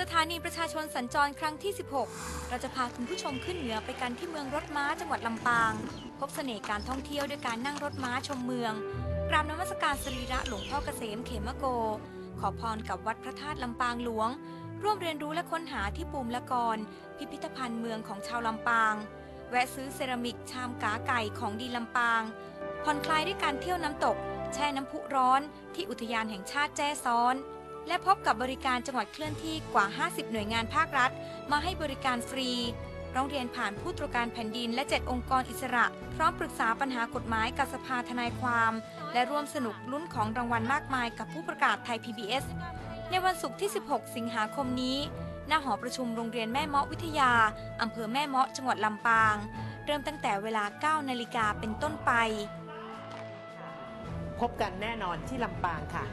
สถานีประชาชนสัญจรครั้งที่ 16 เราจะพาคุณผู้ชมขึ้นเหนือไปกันที่เมืองรถม้าจังหวัดลำปาง พบเสน่ห์การท่องเที่ยวด้วยการนั่งรถม้าชมเมือง กราบนมัสการสรีระหลวงพ่อเกษมเขมโก ขอพรกับวัดพระธาตุลำปางหลวง ร่วมเรียนรู้และค้นหาที่ปูมละกร พิพิธภัณฑ์เมืองของชาวลำปาง แวะซื้อเซรามิกชามกาไก่ของดีลำปาง ผ่อนคลายด้วยการเที่ยวน้ำตก แช่น้ำพุร้อน ที่อุทยานแห่งชาติแจ้ซ้อน และพบกับบริการจังหวัดเคลื่อนที่กว่า 50 หน่วยงานภาครัฐ มาให้บริการฟรี ร้องเรียนผ่านผู้ตรวจการแผ่นดินและ 7 องค์กรอิสระ พร้อมปรึกษาปัญหากฎหมายกับสภาทนายความ และร่วมสนุกลุ้นของรางวัลมากมายกับผู้ประกาศไทย PBS ในวันศุกร์ที่ 16 สิงหาคมนี้ หน้าหอประชุมโรงเรียนแม่เมาะวิทยา อำเภอแม่เมาะจังหวัดลำปาง เริ่มตั้งแต่เวลา 9 นาฬิกาเป็นต้นไป พบกันแน่นอนที่ลำปางค่ะ